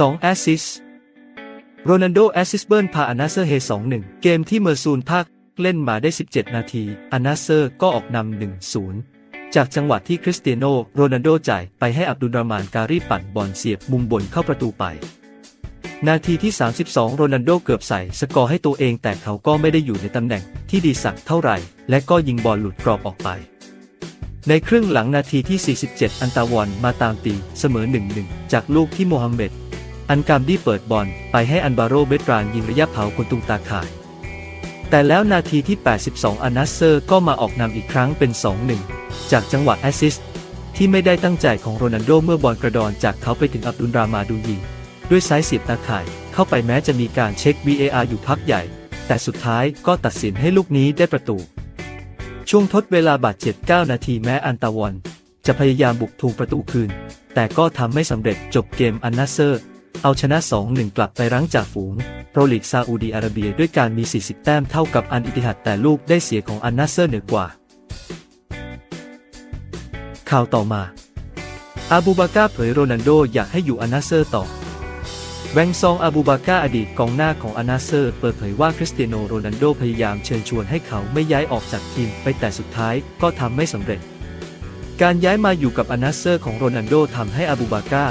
2 แอสซิสโรนัลโดแอสซิสเบิร์นพาอานาเซอร์เฮ2-1 เกมที่เมอร์ซูนภาคเล่นมาได้ 17 นาทีอานาเซอร์ก็ออกนำ1-0 จากจังหวะที่คริสเตียโนโรนัลโดจ่ายไปให้อับดุลรามานการีปั่นบอลเสียบมุมบนเข้าประตูไป นาทีที่ 32 โรนัลโดเกือบใส่สกอร์ให้ตัวเองแต่เขาก็ไม่ได้อยู่ในตำแหน่งที่ดีสักเท่าไหร่ และก็ยิงบอลหลุดกรอบออกไป ในครึ่งหลังนาทีที่ 47 อันตาวอนมาตามตีเสมอ 1-1 จากลูกที่โมฮัมเหม็ด อันกามดี้เปิดบอลไปให้อันบาโรเบตรานยิงระยะเผาคนตุงตาข่าย แต่แล้วนาทีที่ 82 อานัสเซอร์ก็มาออกนำอีกครั้งเป็น 2-1 จากจังหวะแอสซิสต์ที่ไม่ได้ตั้งใจของโรนัลโดเมื่อบอลกระดอนจากเขาไปถึงอับดุลรามาดูยิง ด้วยซ้ายเสียบตาข่าย เข้าไปแม้จะมีการเช็ค VAR อยู่พักใหญ่ แต่สุดท้ายก็ตัดสินให้ลูกนี้ได้ประตู ช่วงทดเวลาบาดเจ็บ 9 นาทีแม้อันตาวอนจะพยายามบุกทวงประตูคืน แต่ก็ทำไม่สำเร็จจบเกมอันนาเซอร์ เอาชนะ 2-1 กลับไปรั้งจากฝูงโปรลีกซาอุดีอาระเบียด้วยการมี 40 แต้มเท่ากับอันอิติฮัดแต่ลูกได้เสียของอันนาเซอร์เหนือกว่า ข่าวต่อมา อาบูบาก้าเผยโรนัลโดอยากให้อยู่อันนาเซอร์ต่อแวงซองอาบูบาก้าอดีตกองหน้าของอานาเซอร์ เปิดเผยว่าคริสเตียโนโรนัลโดพยายามเชิญชวนให้เขาไม่ย้ายออกจากทีมไปแต่สุดท้ายก็ทำไม่สำเร็จ การย้ายมาอยู่กับอานาเซอร์ของโรนัลโดทำให้อาบูบาก้า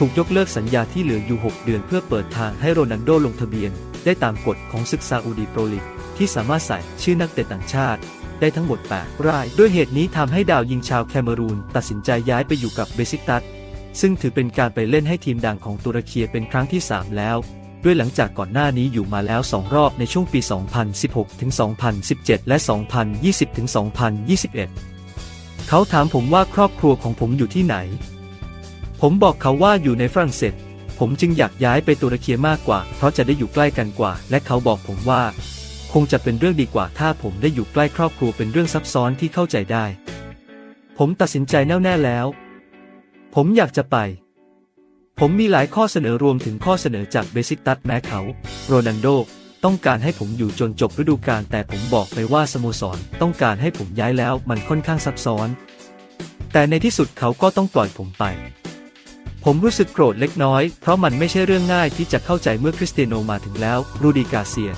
ถูกยกเลิกสัญญาที่เหลืออยู่ 6 เดือนเพื่อเปิดทางให้โรนัลโดลงทะเบียน ได้ตามกฎของศึกซาอุดีโปรลีกที่สามารถใส่ชื่อนักเตะต่างชาติ ได้ทั้งหมด 8 ราย ด้วยเหตุนี้ทำให้ดาวยิงชาวแคเมรูน ตัดสินใจย้ายไปอยู่กับเบซิกตัสซึ่งถือเป็นการไปเล่นให้ทีมดังของตุรกีเป็นครั้งที่ 3 แล้ว ด้วยหลังจากก่อนหน้านี้อยู่มาแล้ว 2 รอบในช่วงปี 2016 ถึง 2017 และ 2020 ถึง 2021 เขาถามผมว่าครอบครัวของผมอยู่ที่ไหน ผมบอกเขาว่าอยู่ในฝรั่งเศส ผมจึงอยากย้ายไปตุรกีมากกว่า เพราะจะได้อยู่ใกล้กันกว่า และเขาบอกผมว่า คงจะเป็นเรื่องดีกว่าถ้าผมได้อยู่ใกล้ครอบครัวเป็นเรื่องซับซ้อนที่เข้าใจได้ ผมตัดสินใจแน่วแน่แล้ว ผมอยากจะไป ผมมีหลายข้อเสนอรวมถึงข้อเสนอจากเบซิกตัสแม้เขา โรนัลโดต้องการให้ผมอยู่จนจบฤดูกาลแต่ผมบอกไปว่าสโมสร ต้องการให้ผมย้ายแล้วมันค่อนข้างซับซ้อน แต่ในที่สุดเขาก็ต้องปล่อยผมไป ผมรู้สึกโกรธเล็กน้อย เพราะมันไม่ใช่เรื่องง่ายที่จะเข้าใจเมื่อคริสเตียโนมาถึงแล้ว รูดิกาเซีย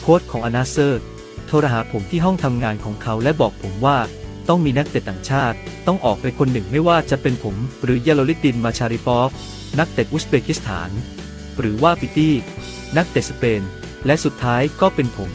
โค้ชของอนาเซอร์ โทรหาผมที่ห้องทำงานของเขาและบอกผมว่า ต้องมีนักเตะต่างชาติ ต้องออกไปคนหนึ่งไม่ว่าจะเป็นผม หรือเยโลลิดดินมาชาริปอฟ นักเตะอุซเบกิสถาน หรือว่าปิตี้ นักเตะสเปน และสุดท้ายก็เป็นผม